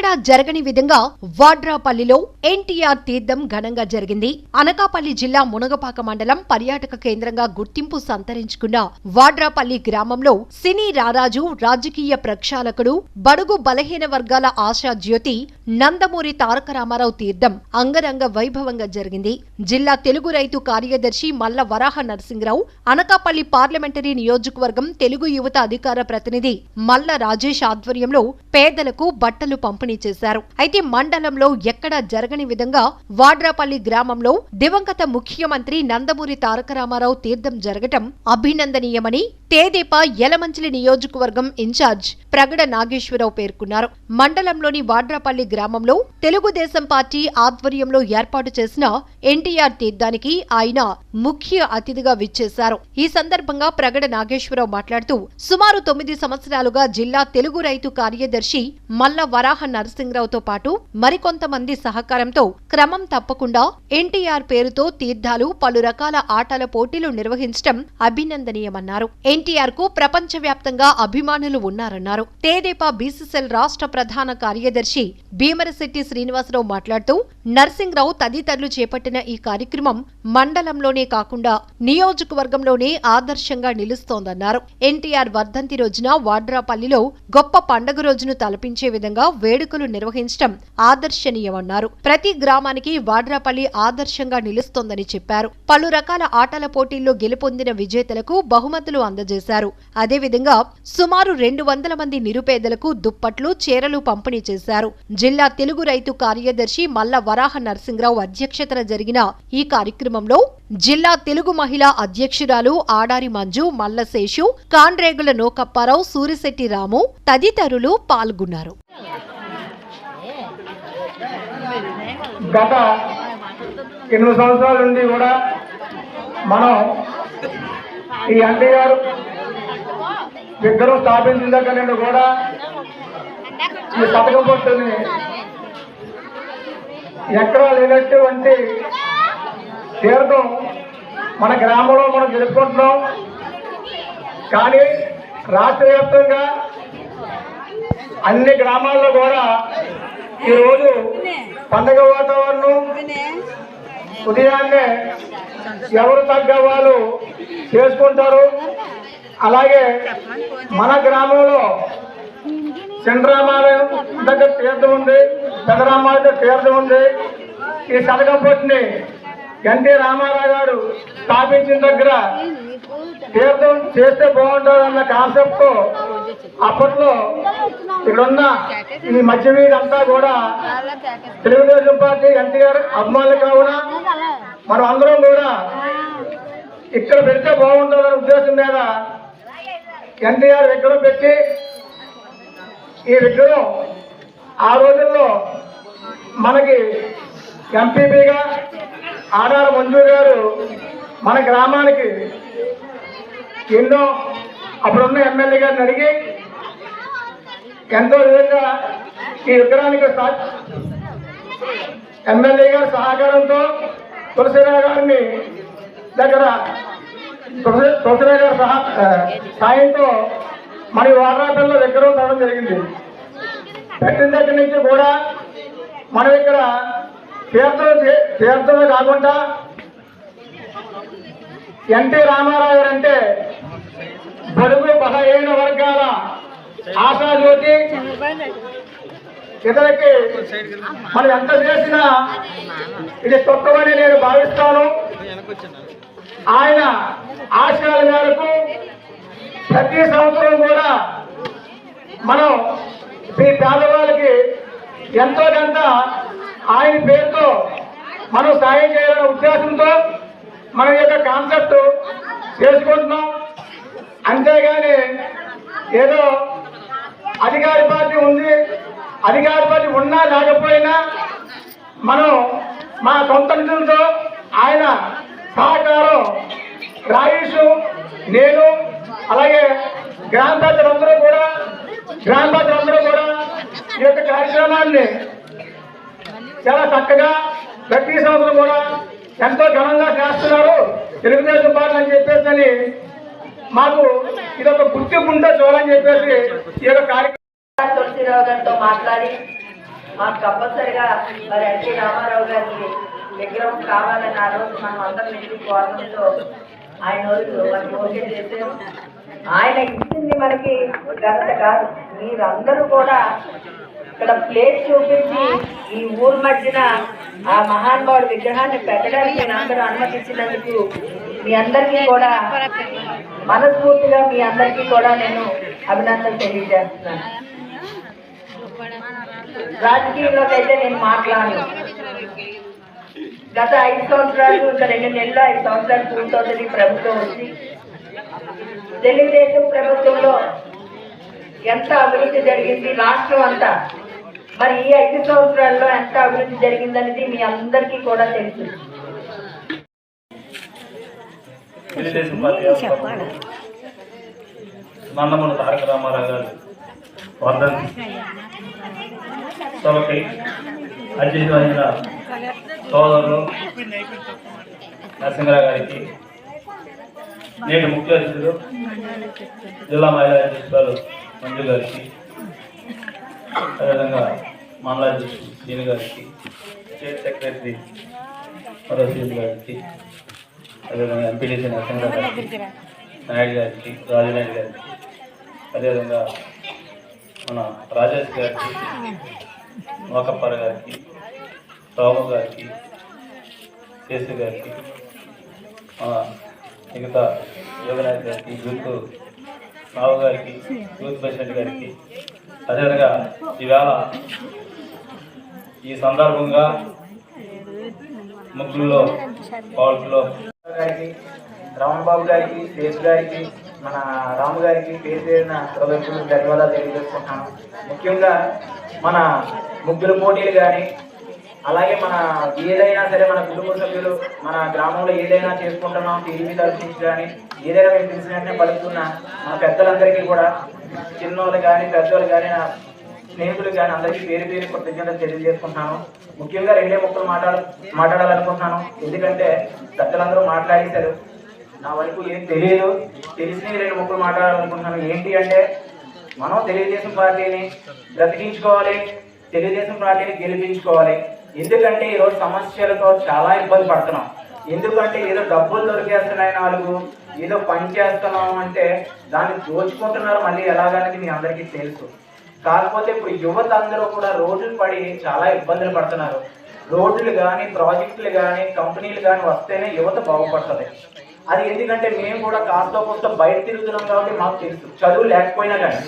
ఎక్కడా జరగని విధంగా వాడ్రాపల్లిలో ఎన్టీఆర్ తీర్థం ఘనంగా జరిగింది. అనకాపల్లి జిల్లా మునగపాక మండలం పర్యాటక కేంద్రంగా గుర్తింపు సంతరించుకున్న వాడ్రాపల్లి గ్రామంలో సినీ రారాజు రాజకీయ ప్రక్షాళకుడు బడుగు బలహీన వర్గాల ఆశా జ్యోతి నందమూరి తారక రామారావు తీర్థం అంగరంగ వైభవంగా జరిగింది. జిల్లా తెలుగు రైతు కార్యదర్శి మల్ల వరాహ నరసింహరావు అనకాపల్లి పార్లమెంటరీ నియోజకవర్గం తెలుగు యువత అధికార ప్రతినిధి మల్ల రాజేష్ ఆధ్వర్యంలో పేదలకు బట్టలు పంపిణీ చేశారు. అయితే మండలంలో ఎక్కడా జరగని విధంగా వాడ్రాపల్లి గ్రామంలో దివంగత ముఖ్యమంత్రి నందమూరి తారక రామారావు తీర్థం జరగటం అభినందనీయమని తేదీప యలమంచిలి నియోజకవర్గం ఇన్ఛార్జ్ ప్రగడ నాగేశ్వరరావు పేర్కొన్నారు. మండలంలోని వాడ్రాపల్లి గ్రామంలో తెలుగుదేశం పార్టీ ఆధ్వర్యంలో ఏర్పాటు చేసిన ఎన్టీఆర్ తీర్థానికి ఆయన ముఖ్య అతిథిగా విచ్చేశారు. ఈ సందర్భంగా ప్రగడ నాగేశ్వరరావు మాట్లాడుతూ సుమారు తొమ్మిది సంవత్సరాలుగా జిల్లా తెలుగు రైతు కార్యదర్శి మల్ల వరాహ నరసింహరావుతో పాటు మరికొంతమంది సహకారంతో క్రమం తప్పకుండా ఎన్టీఆర్ పేరుతో తీర్థాలు పలు రకాల ఆటల పోటీలు నిర్వహించడం అభినందనీయమన్నారు. ఎన్టీఆర్కు ప్రపంచవ్యాప్తంగా అభిమానులు ఉన్నారన్నారు. తేదేపా బీసీసీఎల్ రాష్ట్ర ప్రధాన కార్యదర్శి భీమరశెట్టి శ్రీనివాసరావు మాట్లాడుతూ నర్సింగ్రావు తదితరులు చేపట్టిన ఈ కార్యక్రమం మండలంలోనే కాకుండా నియోజకవర్గంలోనే ఆదర్శంగా నిలుస్తోందన్నారు. ఎన్టీఆర్ వర్ధంతి రోజున వాడ్రాపల్లిలో గొప్ప పండగ రోజును తలపించే విధంగా వేడుకలు నిర్వహించడం ఆదర్శనీయమన్నారు. ప్రతి గ్రామానికి వాడ్రాపల్లి ఆదర్శంగా నిలుస్తోందని చెప్పారు. పలు రకాల ఆటల పోటీల్లో గెలుపొందిన విజేతలకు బహుమతులు అందజేశారు. అదేవిధంగా సుమారు రెండు వందల మంది నిరుపేదలకు దుప్పట్లు చీరలు పంపిణీ చేశారు. జిల్లా తెలుగు రైతు కార్యదర్శి మల్ల వరాహ నరసింహరావు అధ్యక్షతన జరిగిన ఈ కార్యక్రమంలో జిల్లా తెలుగు మహిళా అధ్యక్షురాలు ఆడారి మంజు మల్లశేషు కాండ్రేగుల నోకప్పారావు సూరిశెట్టి రాము తదితరులు పాల్గొన్నారు. గత ఎనిమిది సంవత్సరాల నుండి కూడా మనం ఈ ఎన్టీఆర్ విగ్రహం స్థాపించిన దగ్గర నుండి కూడా ఈ పథకం పొట్టుని ఎక్కడా లేనటువంటి తీర్థం మన గ్రామంలో మనం జరుపుకుంటున్నాం. కానీ రాష్ట్ర వ్యాప్తంగా అన్ని గ్రామాల్లో కూడా ఈరోజు పండగ వాతావరణం ఉదయాన్నే ఎవరు తగ్గ వాళ్ళు చేసుకుంటారు. అలాగే మన గ్రామంలో చంద్రరామాలయం దగ్గర తీర్థం ఉంది. పెదరామాలయం తీర్థం ఉంది. ఈ సదగంపొట్టిని ఎన్టీ రామారావు గారు స్థాపించిన దగ్గర తీర్థం చేస్తే బాగుంటుంది అన్న కాన్సెప్ట్ అప్పట్లో ఇక్కడున్న ఈ మధ్య మీద అంతా కూడా తెలుగుదేశం పార్టీ ఎన్టీఆర్ అభిమానులు కావున మనం అందరం కూడా ఇక్కడ పెడితే బాగుంటుందనే ఉద్దేశం మీద ఎన్టీఆర్ విగ్రహం పెట్టి ఈ విగ్రహం ఆ రోజుల్లో మనకి ఎంపీపీగా ఆడార మంజు గారు మన గ్రామానికి ఎన్నో అప్పుడున్న ఎమ్మెల్యే గారిని అడిగి ఎంతో విధంగా ఈ విగ్రహానికి ఎమ్మెల్యే గారి సహకారంతో తులసిరావు గారిని దగ్గర తులసి తులసిరావు గారి సహా సాయంతో మరి వారాటంలో విగ్రహం తేవడం జరిగింది. పెట్టిన దగ్గర నుంచి కూడా మనం ఇక్కడ తీర్థం తీర్థమే కాకుండా ఎన్టీ రామారావు గారు అంటే బడుగు బలహీన వర్గాల ఆశాజ్యోతి ఇతరులకి మనం ఎంత చేసినా ఇది తొక్కమని నేను భావిస్తాను. ఆయన ఆశయాల మేరకు ప్రతి సంవత్సరం కూడా మనం ఈ పేదవాళ్ళకి ఎంతో కొంత ఆయన పేరుతో మనం సాయం చేయాలనే ఉద్దేశంతో మన యొక్క కాన్సెప్ట్ చేసుకుంటున్నాం. అంతేగాని ఏదో అధికార పార్టీ ఉంది అధికార పార్టీ ఉన్నా లేకపోయినా మనం మా సొంత నిధులతో ఆయన రాయేష్ నేను అలాగే గ్రామ పెద్దలందరూ కూడా గ్రామ పెద్దలందరూ కూడా ఈ యొక్క కార్యక్రమాన్ని చాలా చక్కగా ప్రతి సంవత్సరం కూడా ఎంతో ఘనంగా చేస్తున్నారు. తెలుగుదేశం పార్టీ అని చెప్పేసి అని మాకు ఇది ఒక గుర్తింపు ఉంటే చూడాలని చెప్పేసి ఈ యొక్క కార్యక్రమం తులసిరావు గారితో మాట్లాడి మాకు కంపల్సరిగా మరి ఎన్టీ రామారావు గారి విగ్రహం కావాలని ఆ రోజు మనం అందరం వెళ్ళి కోరడంతో ఆయన చేసాం ఆయన ఇచ్చింది మనకి ఘనత కాదు. మీరందరూ కూడా ఇక్కడ ప్లేస్ చూపించి ఈ ఊరు మధ్యన ఆ మహానుభావుడి విగ్రహాన్ని పెట్టడానికి నేను అందరూ అనుమతించినందుకు మీ అందరికీ కూడా మనస్ఫూర్తిగా మీ అందరికీ కూడా నేను అభినందనలు తెలియజేస్తున్నాను. రాజకీయంలోకి అయితే నేను మాట్లాడను. గత ఐదు సంవత్సరాలు ఇంకా రెండు నెలలు ఐదు సంవత్సరాలు పూర్తవుతుంది ఈ ప్రభుత్వం వచ్చి. తెలుగుదేశం ప్రభుత్వంలో ఎంత అభివృద్ధి జరిగింది రాష్ట్రం అంతా. మరి ఈ ఐదు సంవత్సరాల్లో ఎంత అభివృద్ధి జరిగిందనేది మీ అందరికీ కూడా తెలుసు. నందమూరి తారక రామారావు గారు వర్ధంతి. సభకి అధ్యక్షులైన సోదరులు నరసింహరావు గారికి నేటి ముఖ్య అతిథులు జిల్లా మహిళా అధ్యక్షురాలు మంజు గారికి అదేవిధంగా మండల అధ్యక్షుడు దీని గారికి స్టేట్ సెక్రటరీ మరో గారికి అదేవిధంగా ఎంపీడీసీ నరసింహరావు గారికి నాయుడు గారికి రాజనాయుడు గారికి అదేవిధంగా మన రాజేష్ గారికి మోకప్పర గారికి రాము గారికి కేసు గారికి మిగతా యోగనాథ్ గారికి యూత్ రావు గారికి యూత్ ప్రెసిడెంట్ గారికి. అదేవిధంగా ఈవేళ ఈ సందర్భంగా ముగ్గురులో పాల్పులో గారికి రమణ బాబు గారికి శేష్ గారికి మన రాము గారికి పేరు పేరున హృదయపూర్వక ధన్యవాదాలు తెలియజేసుకుంటున్నాను ముఖ్యంగా మన ముగ్గురు పోటీలు కానీ అలాగే మన ఏదైనా సరే మన కుటుంబ సభ్యులు మన గ్రామంలో ఏదైనా చేసుకుంటున్నాం టీవీ తరఫు కానీ ఏదైనా మేము తెలిసిన వెంటనే మన పెద్దలందరికీ కూడా చిన్నోళ్ళు కానీ పెద్దోళ్ళు కానీ నా స్నేహితులు కానీ అందరికీ పేరు పేరు కృతజ్ఞతలు తెలియజేసుకుంటున్నాను. ముఖ్యంగా రెండే ముక్కలు మాట్లాడ మాట్లాడాలనుకుంటున్నాను. ఎందుకంటే పెద్దలందరూ మాట్లాడేశారు. నా వరకు ఏం తెలియదు. తెలిసి రెండు ముక్కలు మాట్లాడాలనుకుంటున్నాను. ఏంటి అంటే మనం తెలుగుదేశం పార్టీని బ్రతికించుకోవాలి తెలుగుదేశం పార్టీని గెలిపించుకోవాలి. ఎందుకంటే ఈరోజు సమస్యలతో చాలా ఇబ్బంది పడుతున్నాం. ఎందుకంటే ఏదో డబ్బులు దొరికేస్తున్నాయి నాలుగు ఏదో పని చేస్తున్నాం అంటే దాన్ని దోచుకుంటున్నారు మళ్ళీ ఎలాగనేది మీ అందరికీ తెలుసు. కాకపోతే ఇప్పుడు యువత అందరూ కూడా రోడ్లు పడి చాలా ఇబ్బందులు పడుతున్నారు. రోడ్లు కానీ ప్రాజెక్టులు కానీ కంపెనీలు కానీ వస్తేనే యువత బాగుపడుతుంది. అది ఎందుకంటే మేము కూడా కాస్త కొంత బయట తిరుగుతున్నాం కాబట్టి మాకు తెలుసు. చదువు లేకపోయినా కానీ.